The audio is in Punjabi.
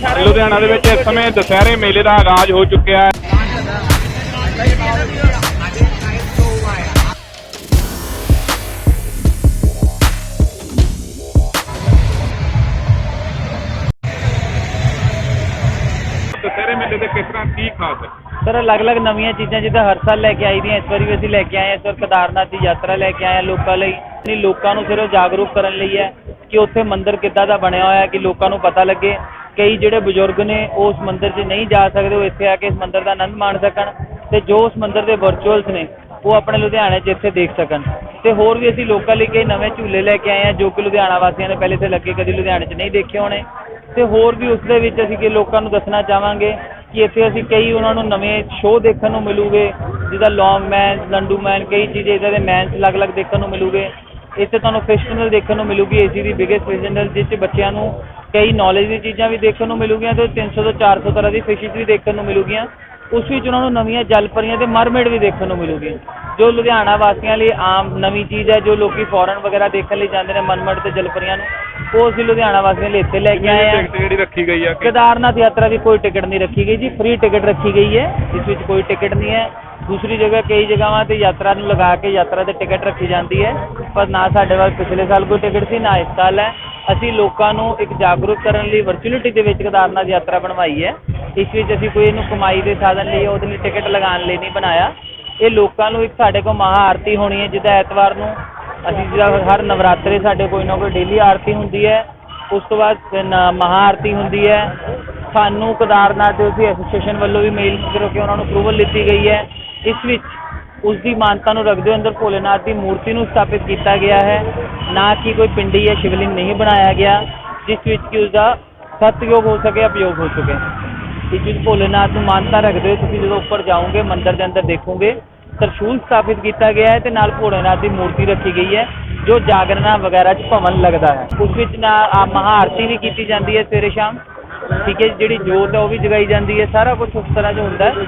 ਲੁਧਿਆਣਾ ਦੇ ਵਿੱਚ ਇਸ ਸਮੇਂ ਦੁਸਹਿਰੇ ਮੇਲੇ ਦਾ ਆਗਾਜ਼ ਹੋ ਚੁੱਕਿਆ ਹੈ। ਦੁਸਹਿਰੇ ਮੇਲੇ ਦੇ ਕਿਸ ਤਰ੍ਹਾਂ ਕੀ ਖਾਸ ਹੈ? ਸਰ, ਅਲੱਗ-ਅਲੱਗ ਨਵੀਆਂ ਚੀਜ਼ਾਂ ਜਿੱਦਾਂ ਹਰ ਸਾਲ ਲੈ ਕੇ ਆਈ ਦੀਆਂ। ਇਸ ਵਾਰੀ ਵੀ ਅਸੀਂ ਲੈ ਕੇ ਆਏ ਹਾਂ। ਇਸ ਵਾਰ ਕੇਦਾਰਨਾਥ ਦੀ ਯਾਤਰਾ ਲੈ ਕੇ ਆਏ ਹਾਂ ਲੋਕਾਂ ਲਈ। ਨਹੀਂ ਲੋਕਾਂ ਨੂੰ ਸਿਰਫ ਜਾਗਰੂਕ ਕਰਨ ਲਈ ਹੈ ਕਿ ਉੱਥੇ ਮੰਦਿਰ ਕਿੱਦਾਂ ਦਾ ਬਣਿਆ ਹੋਇਆ ਹੈ, ਕਿ ਲੋਕਾਂ ਨੂੰ ਪਤਾ ਲੱਗੇ। ਕਈ ਜਿਹੜੇ ਬਜ਼ੁਰਗ ਨੇ ਉਹ ਉਸ ਮੰਦਿਰ 'ਚ ਨਹੀਂ ਜਾ ਸਕਦੇ, ਉਹ ਇੱਥੇ ਆ ਕੇ ਇਸ ਮੰਦਿਰ ਦਾ ਆਨੰਦ ਮਾਣ ਸਕਣ ਤੇ ਜੋ ਉਸ ਮੰਦਿਰ ਦੇ ਵਰਚੁਅਲਸ ਨੇ, ਉਹ ਆਪਣੇ ਲੁਧਿਆਣੇ 'ਚ ਇੱਥੇ ਦੇਖ ਸਕਣ। ਤੇ ਹੋਰ ਵੀ ਅਸੀਂ ਲੋਕਾਂ ਲਈ ਕਈ ਨਵੇਂ ਝੂਲੇ ਲੈ ਕੇ ਆਏ ਹਾਂ, ਜੋ ਕਿ ਲੁਧਿਆਣਾ ਵਾਸੀਆਂ ਨੇ ਪਹਿਲੇ ਤੇ ਲੱਗੇ ਕਦੀ ਲੁਧਿਆਣੇ 'ਚ ਨਹੀਂ ਦੇਖੇ ਹੋਣੇ। ਤੇ ਹੋਰ ਵੀ ਉਸ ਦੇ ਵਿੱਚ ਅਸੀਂ ਕਿ ਲੋਕਾਂ ਨੂੰ ਦੱਸਣਾ ਚਾਹਾਂਗੇ ਕਿ ਇੱਥੇ ਅਸੀਂ ਕਈ ਉਹਨਾਂ ਨੂੰ ਨਵੇਂ ਸ਼ੋਅ ਦੇਖਣ ਨੂੰ ਮਿਲੂਗੇ, ਜਿੱਦਾਂ ਲੌਂਗ ਮੈਨ ਲੰਡੂ ਮੈਨ ਕਈ ਚੀਜ਼ਾਂ ਇੱਦਾਂ ਦੇ ਮੈਨਸ ਅਲੱਗ-ਅਲੱਗ ਦੇਖਣ ਨੂੰ ਮਿਲੂਗੇ। ਇੱਥੇ ਤੁਹਾਨੂੰ ਫਿਸ਼ਨਲ ਦੇਖਣ ਨੂੰ ਮਿਲੂਗੀ ਏਸੀ ਦੀ ਬਿਗੇਸਟ ਫਿਸ਼ ਜਿਸ 'ਚ ਬੱਚਿਆਂ ਨੂੰ ਕਈ ਨੌਲੇਜ ਦੀ ਚੀਜ਼ਾਂ ਵੀ ਦੇਖਣ ਨੂੰ ਮਿਲੂਗੀਆਂ ਤੇ 300 ਤੋਂ 400 ਤਰ੍ਹਾਂ ਦੀ ਫਿਸ਼ਿਸ ਵੀ ਦੇਖਣ ਨੂੰ ਮਿਲੂਗੀਆਂ। ਉਸ ਵਿੱਚ ਉਹਨਾਂ ਨੂੰ ਨਵੀਆਂ ਜਲ ਪਰੀਆਂ ਤੇ ਮਰਮੇਡ ਵੀ ਦੇਖਣ ਨੂੰ ਮਿਲੂਗੀ। ਜੋ ਲੁਧਿਆਣਾ ਵਾਸੀਆਂ ਲਈ ਆਮ ਨਵੀਂ ਚੀਜ਼ ਹੈ ਜੋ ਲੋਕੀ ਫੋਰਨ ਵਗੈਰਾ ਦੇਖਣ ਲਈ ਜਾਂਦੇ ਨੇ ਮਨਮੜ ਤੇ ਜਲ ਪਰੀਆਂ ਨੂੰ ਉਹ ਅਸੀਂ ਲੁਧਿਆਣਾ ਵਾਸੀਆਂ ਲਈ ਇੱਥੇ ਲੈ ਕੇ ਆਏ ਹਾਂ। ਟਿਕਟ ਜਿਹੜੀ ਰੱਖੀ ਗਈ ਆ? ਕਿ- ਕੇਦਾਰਨਾਥ ਯਾਤਰਾ ਦੀ ਕੋਈ ਟਿਕਟ ਨਹੀਂ ਰੱਖੀ ਗਈ ਜੀ ਫ੍ਰੀ ਟਿਕਟ ਰੱਖੀ ਗਈ ਹੈ। ਇਸ ਵਿੱਚ ਕੋਈ ਟਿਕਟ ਨਹੀਂ ਹੈ। ਦੂਸਰੀ ਜਗ੍ਹਾ ਕਈ ਜਗ੍ਹਾਵਾਂ ਤੇ ਯਾਤਰਾ ਨੂੰ ਲਗਾ ਕੇ ਯਾਤਰਾ ਤੇ ਟਿਕਟ ਰੱਖੀ ਜਾਂਦੀ ਹੈ। ਪਰ ਨਾ ਸਾਡੇ ਵੱਲ ਪਿਛਲੇ ਸਾਲ ਕੋਈ ਟਿਕਟ ਸੀ ਨਾ ਇਸ ਸਾਲ ਹੈ। ਅਸੀਂ ਲੋਕਾਂ ਨੂੰ ਇੱਕ ਜਾਗਰੂਕ ਕਰਨ ਲਈ ਵਰਚੁਅਲਿਟੀ ਦੇ ਵਿੱਚ ਕੇਦਾਰਨਾਥ ਯਾਤਰਾ ਬਣਵਾਈ ਹੈ। ਇਸ ਵਿੱਚ ਅਸੀਂ ਕੋਈ ਇਹਨੂੰ ਕਮਾਈ ਦੇ ਸਾਧਨ ਲਈ ਉਹਦੇ ਲਈ ਟਿਕਟ ਲਗਾਉਣ ਲਈ ਨਹੀਂ ਬਣਾਇਆ। ਇਹ ਲੋਕਾਂ ਨੂੰ ਇੱਕ ਸਾਡੇ ਕੋਲ ਮਹਾ ਆਰਤੀ ਹੋਣੀ ਹੈ, ਜਿੱਦਾਂ ਐਤਵਾਰ ਨੂੰ ਅਸੀਂ ਜਿਹੜਾ ਹਰ ਨਵਰਾਤਰੇ ਸਾਡੇ ਕੋਈ ਨਾ ਕੋਈ ਡੇਲੀ ਆਰਤੀ ਹੁੰਦੀ ਹੈ। ਉਸ ਤੋਂ ਬਾਅਦ ਫਿਰ ਮਹਾ ਆਰਤੀ ਹੁੰਦੀ ਹੈ। ਸਾਨੂੰ ਕੇਦਾਰਨਾਥ ਦੇ ਉਸੇ ਐਸੋਸੀਏਸ਼ਨ ਵੱਲੋਂ ਵੀ ਮੇਲ ਕਰੋ ਕਿ ਉਹਨਾਂ ਨੂੰ ਅਪਰੂਵਲ ਲਿੱਤੀ ਗਈ ਹੈ। ਇਸ ਵਿੱਚ ਉਸ ਦੀ ਮਾਨਤਾ ਨੂੰ ਰੱਖਦੇ ਹੋਏ ਅੰਦਰ ਭੋਲੇਨਾਥ ਦੀ ਮੂਰਤੀ ਨੂੰ ਸਥਾਪਿਤ ਕੀਤਾ ਗਿਆ ਹੈ। ਨਾ ਕਿ ਕੋਈ ਪਿੰਡੀ ਜਾਂ ਸ਼ਿਵਲਿੰਗ ਨਹੀਂ ਬਣਾਇਆ ਗਿਆ, ਜਿਸ ਵਿੱਚ ਕਿ ਉਸਦਾ ਸਤਿਯੋਗ ਹੋ ਸਕੇ ਅਪਯੋਗ ਹੋ ਸਕੇ। ਇਸ ਵਿੱਚ ਭੋਲੇਨਾਥ ਨੂੰ ਮਾਨਤਾ ਰੱਖਦੇ ਹੋਏ ਤੁਸੀਂ ਜਦੋਂ ਉੱਪਰ ਜਾਓਗੇ, ਮੰਦਿਰ ਦੇ ਅੰਦਰ ਦੇਖੋਗੇ, ਤਰਸ਼ੂਲ ਸਥਾਪਿਤ ਕੀਤਾ ਗਿਆ ਹੈ ਤੇ ਨਾਲ ਭੋਲੇਨਾਥ ਦੀ ਮੂਰਤੀ ਰੱਖੀ ਗਈ ਹੈ, ਜੋ ਜਾਗਰਨਾ ਵਗੈਰਾ ਚ ਭਵਨ ਲੱਗਦਾ ਹੈ। ਉਸ ਵਿੱਚ ਨਾ ਆ ਮਹਾਆਰਤੀ ਵੀ ਕੀਤੀ ਜਾਂਦੀ ਹੈ ਸਵੇਰੇ ਸ਼ਾਮ। ਠੀਕ ਹੈ, ਜਿਹੜੀ ਜੋਤ ਹੈ ਉਹ ਵੀ ਜਗਾਈ ਜਾਂਦੀ ਹੈ, ਸਾਰਾ ਕੁਝ ਉਸ ਤਰ੍ਹਾਂ ਜੋ ਹੁੰਦਾ ਹੈ।